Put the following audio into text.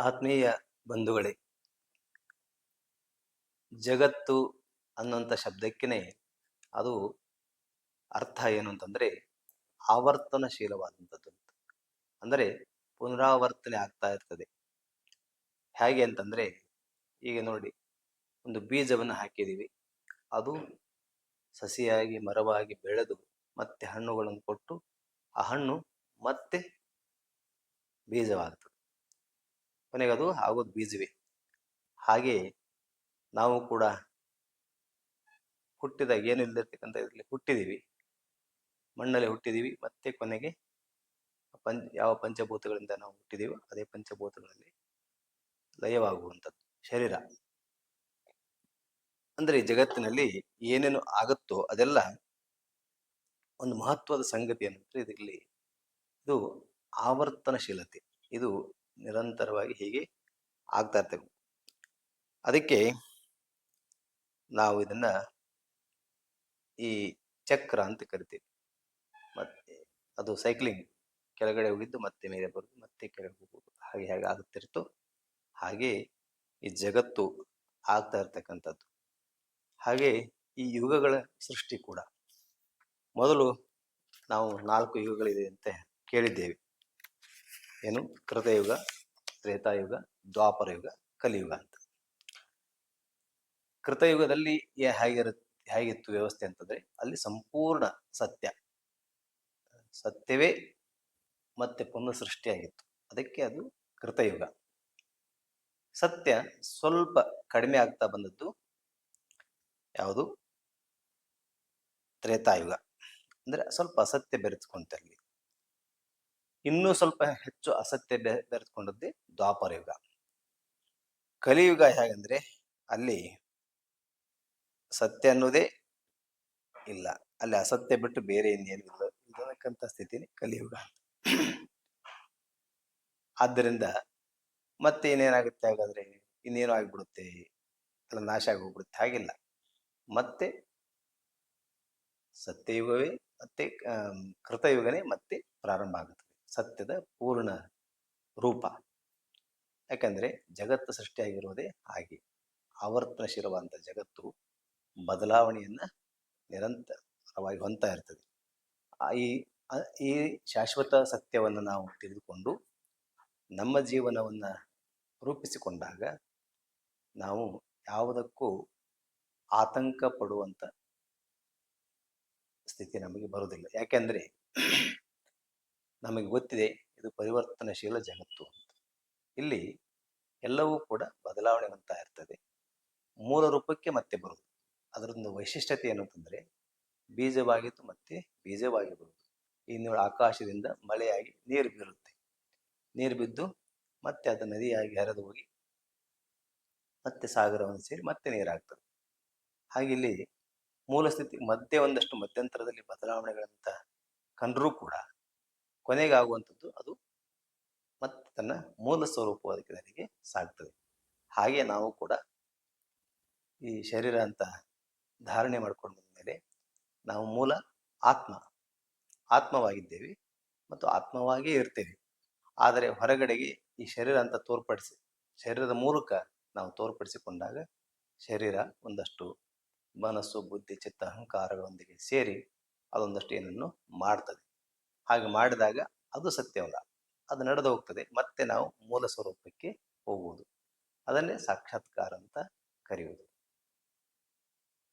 ಆತ್ಮೀಯ ಬಂಧುಗಳೇ, ಜಗತ್ತು ಅನ್ನುವಂಥ ಶಬ್ದಕ್ಕೇ ಅದು ಅರ್ಥ ಏನು ಅಂತಂದ್ರೆ ಆವರ್ತನಶೀಲವಾದಂಥದ್ದು ಅಂದರೆ ಪುನರಾವರ್ತನೆ ಆಗ್ತಾ ಇರ್ತದೆ. ಹೇಗೆ ಅಂತಂದ್ರೆ, ಈಗ ನೋಡಿ, ಒಂದು ಬೀಜವನ್ನು ಹಾಕಿದ್ದೀವಿ. ಅದು ಸಸಿಯಾಗಿ, ಮರವಾಗಿ ಬೆಳೆದು ಮತ್ತೆ ಹಣ್ಣುಗಳನ್ನು ಕೊಟ್ಟು ಆ ಹಣ್ಣು ಮತ್ತೆ ಬೀಜವಾಗ್ತದೆ. ಕೊನೆಗೆ ಅದು ಆಗೋದು ಬೀಜವೇ. ಹಾಗೆ ನಾವು ಕೂಡ ಹುಟ್ಟಿದಾಗ ಏನು ಇಲ್ದಿರ್ತಕ್ಕಂಥ ಇದರಲ್ಲಿ ಹುಟ್ಟಿದೀವಿ. ಮಣ್ಣಲ್ಲಿ ಹುಟ್ಟಿದೀವಿ. ಮತ್ತೆ ಕೊನೆಗೆ ಪಂಚ ಯಾವ ಪಂಚಭೂತಗಳಿಂದ ನಾವು ಹುಟ್ಟಿದೀವೋ ಅದೇ ಪಂಚಭೂತಗಳಲ್ಲಿ ಲಯವಾಗುವಂಥದ್ದು. ಶರೀರ. ಅಂದ್ರೆ ಈ ಜಗತ್ತಿನಲ್ಲಿ ಏನೇನು ಆಗುತ್ತೋ ಅದೆಲ್ಲ ಒಂದು ಮಹತ್ವದ ಸಂಗತಿ ಏನಂದ್ರೆ ಇದರಲ್ಲಿ ಇದು ಆವರ್ತನಶೀಲತೆ. ಇದು ನಿರಂತರವಾಗಿ ಹೀಗೆ ಆಗ್ತಾ ಇರ್ತೇವೆ. ಅದಕ್ಕೆ ನಾವು ಇದನ್ನ ಈ ಚಕ್ರ ಅಂತ ಕರಿತೀವಿ. ಮತ್ತೆ ಅದು ಸೈಕ್ಲಿಂಗ್ ಕೆಳಗಡೆ ಹೋಗಿದ್ದು ಮತ್ತೆ ಮೇಲೆ ಬರೋದು, ಮತ್ತೆ ಕೆಳಗೆ ಹೋಗುದು ಹಾಗೆ ಹೇಗೆ ಆಗುತ್ತಿರ್ತೋ ಹಾಗೆ ಈ ಜಗತ್ತು ಆಗ್ತಾ ಇರ್ತಕ್ಕಂಥದ್ದು. ಹಾಗೆ ಈ ಯುಗಗಳ ಸೃಷ್ಟಿ ಕೂಡ. ಮೊದಲು ನಾವು ನಾಲ್ಕು ಯುಗಗಳಿದೆ ಅಂತ ಕೇಳಿದ್ದೇವೆ. ಏನು ಕೃತಯುಗ ತ್ರೇತಾಯುಗ ದ್ವಾಪರ ಯುಗ, ಕಲಿಯುಗ ಅಂತ. ಕೃತಯುಗದಲ್ಲಿ ಹೇಗಿರು, ಹೇಗಿತ್ತು ವ್ಯವಸ್ಥೆ ಅಂತಂದ್ರೆ ಅಲ್ಲಿ ಸಂಪೂರ್ಣ ಸತ್ಯ, ಸತ್ಯವೇ ಮತ್ತೆ ಪುನಃ ಸೃಷ್ಟಿಯಾಗಿತ್ತು ಅದಕ್ಕೆ ಅದು ಕೃತಯುಗ ಸತ್ಯ ಸ್ವಲ್ಪ ಕಡಿಮೆ ಆಗ್ತಾ ಬಂದದ್ದು ಯಾವುದು? ತ್ರೇತಾಯುಗ ಅಂದ್ರೆ ಸ್ವಲ್ಪ ಅಸತ್ಯ ಬೆರೆತ್ಕೊಂತ ಅಲ್ಲಿ. ಇನ್ನೂ ಸ್ವಲ್ಪ ಹೆಚ್ಚು ಬೆ, ಬೆರೆತ್ಕೊಂಡದ್ದೇ ದ್ವಾಪರ ಯುಗ. ಕಲಿಯುಗ ಹೇಗಂದ್ರೆ ಅಲ್ಲಿ ಸತ್ಯ ಅನ್ನೋದೇ ಇಲ್ಲ. ಅಲ್ಲಿ ಅಸತ್ಯ ಬಿಟ್ಟು ಬೇರೆ ಇನ್ನೇನು ಇಲ್ಲ. ಇದಕ್ಕಂತ ಸ್ಥಿತಿನೇ ಕಲಿಯುಗ. ಆದ್ದರಿಂದ ಮತ್ತೆ ಇನ್ನೇನಾಗುತ್ತೆ ಹಾಗಾದ್ರೆ? ಇನ್ನೇನು ಆಗ್ಬಿಡುತ್ತೆ. ಅಲ್ಲ, ನಾಶ ಆಗೋಗ್ಬಿಡುತ್ತೆ. ಹಾಗಿಲ್ಲ. ಮತ್ತೆ ಸತ್ಯಯುಗವೇ ಮತ್ತೆ ಕೃತಯುಗನೇ ಮತ್ತೆ ಪ್ರಾರಂಭ ಆಗುತ್ತದೆ ಸತ್ಯದ ಪೂರ್ಣ ರೂಪ. ಯಾಕಂದ್ರೆ ಜಗತ್ತು ಸೃಷ್ಟಿಯಾಗಿರೋದೇ ಹಾಗೆ. ಆವರ್ತನಶೀಲವಾದಂಥ ಜಗತ್ತು ಬದಲಾವಣೆಯನ್ನ ನಿರಂತರವಾಗಿ ಹೊಂತಾ ಇರ್ತದೆ. ಈ ಈ ಶಾಶ್ವತ ಸತ್ಯವನ್ನು ನಾವು ತಿಳಿದುಕೊಂಡು ನಮ್ಮ ಜೀವನವನ್ನ ರೂಪಿಸಿಕೊಂಡಾಗ ನಾವು ಯಾವುದಕ್ಕೂ ಆತಂಕ ಪಡುವಂಥ ಸ್ಥಿತಿ ನಮಗೆ ಬರುವುದಿಲ್ಲ. ಯಾಕೆಂದ್ರೆ ನಮಗೆ ಗೊತ್ತಿದೆ ಇದು ಪರಿವರ್ತನಶೀಲ ಜಗತ್ತು ಇಲ್ಲಿ ಎಲ್ಲವೂ ಕೂಡ ಬದಲಾವಣೆ ಅಂತ ಇರ್ತದೆ. ಮೂಲ ರೂಪಕ್ಕೆ ಮತ್ತೆ ಬರುವುದು. ಅದರೊಂದು ವೈಶಿಷ್ಟ್ಯತೆ ಏನು ಅಂತಂದ್ರೆ ಬೀಜವಾಗಿತ್ತು ಮತ್ತೆ ಬೀಜವಾಗಿ ಬರುವುದು. ಇನ್ನು ಆಕಾಶದಿಂದ ಮಳೆಯಾಗಿ ನೀರು ಬೀರುತ್ತೆ. ನೀರು ಬಿದ್ದು ಮತ್ತೆ ಅದು ನದಿಯಾಗಿ ಹರಿದು ಹೋಗಿ ಮತ್ತೆ ಸಾಗರವನ್ನು ಸೇರಿ ಮತ್ತೆ ನೀರಾಗ್ತದೆ. ಹಾಗೆ ಇಲ್ಲಿ ಮೂಲ ಸ್ಥಿತಿ ಮಧ್ಯೆ ಒಂದಷ್ಟು ಮಧ್ಯಂತರದಲ್ಲಿ ಬದಲಾವಣೆಗಳಂತ ಕಂಡರೂ ಕೂಡ ಕೊನೆಗೆ ಆಗುವಂಥದ್ದು ಅದು ಮತ್ತೆ ತನ್ನ ಮೂಲ ಸ್ವರೂಪವಾದಕ್ಕೆ ನನಗೆ ಸಾಗ್ತದೆ ಹಾಗೆ ನಾವು ಕೂಡ ಈ ಶರೀರ ಅಂತ ಧಾರಣೆ ಮಾಡ್ಕೊಂಡು ಬಂದ್ಮೇಲೆ ನಾವು ಮೂಲ ಆತ್ಮ, ಆತ್ಮವಾಗಿದ್ದೇವೆ ಮತ್ತು ಆತ್ಮವಾಗಿಯೇ ಇರ್ತೇವೆ. ಆದರೆ ಹೊರಗಡೆಗೆ ಈ ಶರೀರ ಅಂತ ತೋರ್ಪಡಿಸಿ, ಶರೀರದ ಮೂಲಕ ನಾವು ತೋರ್ಪಡಿಸಿಕೊಂಡಾಗ ಶರೀರ ಒಂದಷ್ಟು ಮನಸ್ಸು, ಬುದ್ಧಿ, ಚಿತ್ತ, ಅಹಂಕಾರಗಳೊಂದಿಗೆ ಸೇರಿ ಅದೊಂದಷ್ಟು ಏನನ್ನು ಮಾಡ್ತದೆ. ಹಾಗೆ ಮಾಡಿದಾಗ ಅದು ಸತ್ಯವಲ್ಲ. ಅದು ನಡೆದು ಹೋಗ್ತದೆ. ಮತ್ತೆ ನಾವು ಮೂಲ ಸ್ವರೂಪಕ್ಕೆ ಹೋಗುವುದು. ಅದನ್ನೇ ಸಾಕ್ಷಾತ್ಕಾರ ಅಂತ ಕರೆಯುವುದು.